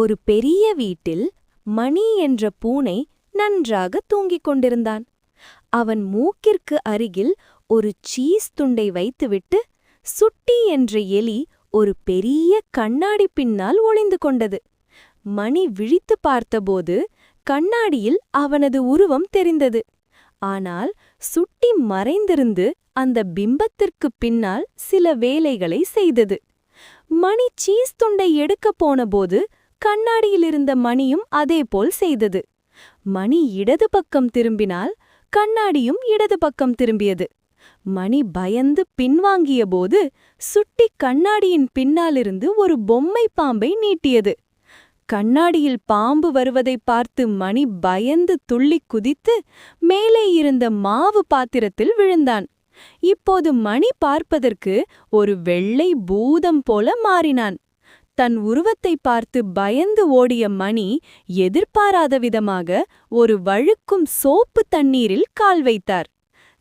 ஒரு பெரிய வீட்டில் மணி என்ற பூனை நன்றாக தூங்கிக் கொண்டிருந்தான். அவன் மூக்கிற்கு அருகில் ஒரு சீஸ் துண்டை வைத்துவிட்டு சுட்டி என்ற எலி ஒரு பெரிய கண்ணாடி பின்னால் ஒளிந்து கொண்டது. மணி விழித்து பார்த்தபோது கண்ணாடியில் அவனது உருவம் தெரிந்தது. ஆனால் சுட்டி மறைந்திருந்து அந்த பிம்பத்திற்குப் பின்னால் சில வேலைகளை செய்தது. மணி சீஸ் துண்டை எடுக்கப் போனபோது கண்ணாடியிலிருந்த மணியும் அதேபோல் செய்தது. மணி இடது பக்கம் திரும்பினால் கண்ணாடியும் இடது பக்கம் திரும்பியது. மணி பயந்து பின்வாங்கியபோது சுட்டி கண்ணாடியின் பின்னாலிருந்து ஒரு பொம்மை பாம்பை நீட்டியது. கண்ணாடியில் பாம்பு வருவதைப் பார்த்து மணி பயந்து துள்ளிக் குதித்து மேலே இருந்த மாவு பாத்திரத்தில் விழுந்தான். இப்போது மணி பார்ப்பதற்கு ஒரு வெள்ளை பூதம் போல மாறினான். தன் உருவத்தை பார்த்து பயந்து ஓடிய மணி எதிர்பாராத விதமாக ஒரு வழுக்கும் சோப்பு தண்ணீரில் கால் வைத்தார்.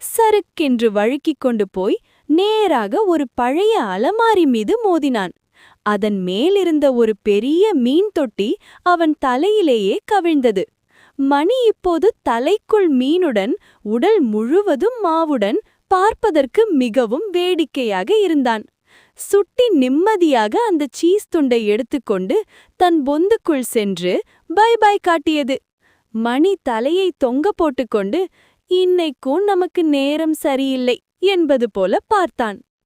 சருக்கென்று வழுக்கிக் கொண்டு போய் நேராக ஒரு பழைய அலமாரி மீது மோதினான். அதன் மேலிருந்த ஒரு பெரிய மீன் தொட்டி அவன் தலையிலேயே கவிழ்ந்தது. மணி இப்போது தலைக்குள் மீனுடன் உடல் முழுவதும் மாவுடன் பார்ப்பதற்கு மிகவும் வேடிக்கையாக இருந்தான். சுட்டி நிம்மதியாக அந்த சீஸ் துண்டை எடுத்துக்கொண்டு தன் பொந்துக்குள் சென்று பை பை காட்டியது. மணி தலையை தொங்க போட்டுக்கொண்டு இன்னைக்கும் நமக்கு நேரம் சரியில்லை என்பது போல பார்த்தான்.